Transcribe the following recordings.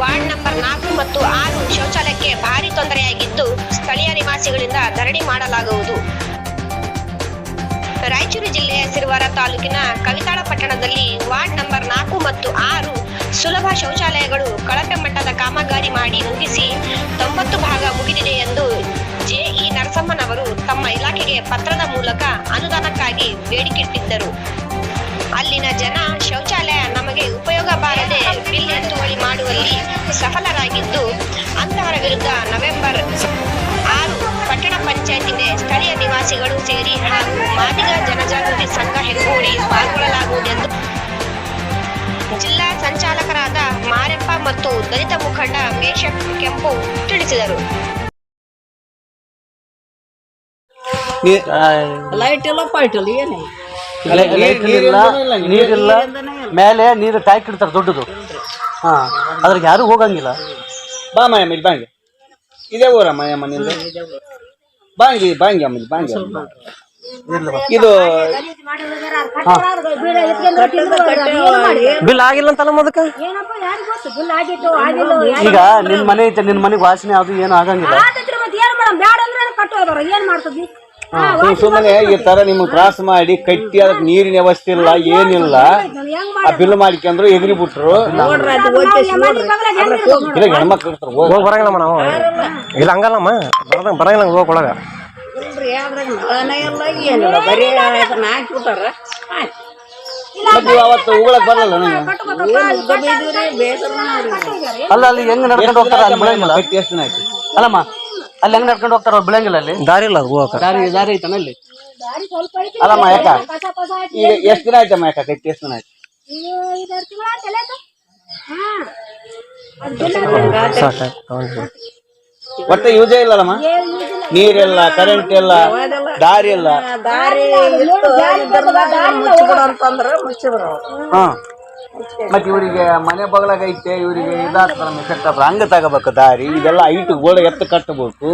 Ward number ನಾಲ್ಕು ಮತ್ತು ಆರು ಶೌಚಾಲಯಕ್ಕೆ ಭಾರಿ ತೊಂದರೆಯಾಗಿದ್ದು ಸ್ಥಳೀಯ ನಿವಾಸಿಗಳಿಂದ ಧರಣಿ ಮಾಡಲಾಗುವುದು. ರಾಯಚೂರು ಜಿಲ್ಲೆಯ ಸಿರುವಾರ ತಾಲೂಕಿನ ಕವಿತಾಳ ಪಟ್ಟಣದಲ್ಲಿ ವಾರ್ಡ್ ನಂಬರ್ ನಾಲ್ಕು ಮತ್ತು ಆರು ಸುಲಭ ಶೌಚಾಲಯಗಳು ಕಳಪೆ ಮಟ್ಟದ ಕಾಮಗಾರಿ ಮಾಡಿ ಮುಗಿಸಿ ತೊಂಬತ್ತು ಭಾಗ ಮುಗಿದಿದೆ ಎಂದು ಜೆಇ ನರಸಮ್ಮನವರು ತಮ್ಮ ಇಲಾಖೆಗೆ ಪತ್ರದ ಮೂಲಕ ಅನುದಾನಕ್ಕಾಗಿ ಬೇಡಿಕೆ ಇಟ್ಟಿದ್ದರು ಅಲ್ಲಿನ ಜನ ಶೌಚಾಲಯ ಪಂಚಾಯತಿಗೆ ಸ್ಥಳೀಯ ನಿವಾಸಿಗಳು ಸೇರಿ ಹಾಗೂ ಮಾದಿಗ ಜನಜಾಗೃತಿ ಸಂಘ ಹೆಗ್ಗೂಡಿ ಪಾಲ್ಗೊಳ್ಳಲಾಗುವುದೆಂದು ಜಿಲ್ಲಾ ಸಂಚಾಲಕರಾದ ಮಾರೆಪ್ಪ ಮತ್ತು ದಲಿತ ಮುಖಂಡ ಮೇಷ ಕೆಂಪು ತಿಳಿಸಿದರು. ಲೈಟ್ ಇಲ್ಲ ಪಾಯ್ಟ್ ಇಲ್ಲ ಅಲ್ಲ, ನೀರಿಲ್ಲ. ಮೇಲೆ ನೀರು ಟ್ಯಾಂಕ್ ಇಡ್ತಾರೆ ದೊಡ್ಡದು. ಹಾ ಅದ್ರಾಗ ಯಾರು ಹೋಗಂಗಿಲ್ಲ. ಬಾ ಮಾಯಮ್ಮ ಇಲ್ಲಿ ಬಾಂಗೆ ಇದೇ ಊರ ಮಾಯಮ್ಮ ನಿಂದು? ಬಾಂಗಿ ಬಾಂಗಿ ಅಮ್ಮ ಬಾಂಗಿ ಅಮ್ಮ. ಇದು ಬಿಲ್ ಆಗಿಲ್ಲ ಅಂತಲ್ಲ ಅದಕ್ಕೆ ಏನಪ್ಪ ಯಾರಿಗ್ ಗೊತ್ತು? ಬಿಲ್ ಆಗಿತ್ತು ಆಗಿಲ್ಲ ಈಗ ನಿನ್ ಮನೆ ಐತೆ ನಿನ್ ಮನೆಗೆ ವಾಸನೆ ಅದು ಏನು ಆಗಂಗಿಲ್ಲ. ಏನ್ ಮಾಡಮ್? ಸುಮ್ ಸುಮ್ಮನೆ ಈ ತರ ನಿಮ್ಗೆ ತ್ರಾಸ ಮಾಡಿ ಕಟ್ಟಿ ಅದಕ್ಕೆ ನೀರಿನ ವ್ಯವಸ್ಥೆ ಇಲ್ಲ ಏನಿಲ್ಲ. ಆ ಬಿಲ್ ಮಾಡಿಕೊಂಡ್ರು ಎಗ್ರಿ ಬಿಟ್ರು. ಇಲ್ಲ ಹೆಣ್ಮಕ್ಳು ಇರ್ತಾರೆ ಹೋಗ್. ಹೋಗಿ ಬರಂಗಿಲ್ಲಮ್ಮ ನಾವು ಇಲ್ಲ ಹಂಗಲ್ಲಮ್ಮ ಬರದ ಬರಂಗಿಲ್ಲ ಹೋಗಿ ಒಳಗ. ಇಲ್ರಿ ಅದ್ರಾಗ ನಳನೇ ಇಲ್ಲ ಏನಿಲ್ಲ. ಬರೀ ಅದನ್ನ ಹಾಕ್ಬಿಟ್ಟಾರ. ಆಯ್ತು. ಮತ್ತೆ ನೀವು ಅವತ್ತು ಉಗಳಕ್ ಬರಲ್ಲ ನಂಗೆ ಏನು ಉದ್ದ ಬೈದಿವ್ರಿ ಬೇಸರ ಅಲ್ಲ ಅಲ್ಲಿ ಹೆಂಗ್ ನಡ್ಕೊಂಡು ಹೋಗ್ತಾರ ಅಲ್ಲಿ ಬೆಳಂಗಿಲ್ಲ ಕಟ್ಟಿ ಎಷ್ಟು ದಿನ ಆಯ್ತು? ಅಲ್ಲಮ್ಮ ಅಲ್ಲಿ ಹೆಂಗ್ ನಡ್ಕೊಂಡು ಹೋಗ್ತಾರ ಅವ್ರು ಬೆಳಂಗಿಲ್ಲ ಅಲ್ಲಿ? ದಾರಿ ಇಲ್ಲ ಅದು ಹೋಗಕ ದಾರಿ ದಾರಿ ಐತನ ಅಲ್ಲಿ? ದಾರಿ ಸ್ವಲ್ಪ ಐತಿ. ಅಲ್ಲಮ್ಮ ಯಾಕ? ಈಗ ಎಷ್ಟು ದಿನ ಆಯ್ತಮ್ಮ ಯಾಕ ಕಟ್ಟಿ ಎಷ್ಟು ದಿನ ಆಯ್ತು. ಒಟ್ಟೆ ಯೂಸೇ ಇಲ್ಲಲ್ಲಮ್ಮ? ನೀರಿಲ್ಲ ಕರೆಂಟ್ ಇಲ್ಲ. ದಾರಿ ಇಲ್ಲ ದಾರಿ ಅಂತಂದ್ರೆ ಹಾ. ಮತ್ತೆ ಇವರಿಗೆ ಮನೆ ಬಗಲಾಗ ಐತೆ ಇವರಿಗೆ ಇದಾಗ್ತಾರೆ ಎಫೆಕ್ಟ್ ಆಗ್ತದೆ ಹಂಗ ತಗೋಬೇಕು ದಾರಿ. ಇದೆಲ್ಲ ಐಟು ಗೋಡೆ ಎತ್ತ ಕಟ್ಟಬೇಕು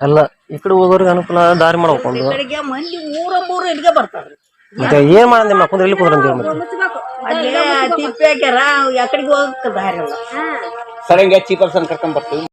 ಎಲ್ಲ ಈ ಕಡೆ ಹೋಗೋರಿಗೆ ಅನುಕೂಲ ದಾರಿ ಮಾಡ್ಬೇಕು ಒಂದು ಕಡೆಗೆ ಮಂದಿ ಮೂರ ಮೂರು ಇಲ್ಲಿಗೆ ಬರ್ತಾರ್ರಿ ಮತ್ತೆ ಏನ್ ಮಾಡಿ ಮಕ್ಕಳು ಕುಂದ್ರ ಇಲ್ಲಿ ಕುಂದ್ರಂದೀವಿ ಮತ್ತೆ? ಮುಚ್ಚಬೇಕು ಅಲ್ಲಿ ತಿಪ್ಪಿ ಹಾಕ್ಯಾರ ಯಾಕಡೆಗೆ ಹೋಗಕ್ಕೆ ದಾರಿ ಇಲ್ಲ ಸರಂಗಿ ಹಚ್ಚಿ ಪರ್ಸನ್ ಕರ್ಕೊಂಡ್ ಬರ್ತೀವಿ.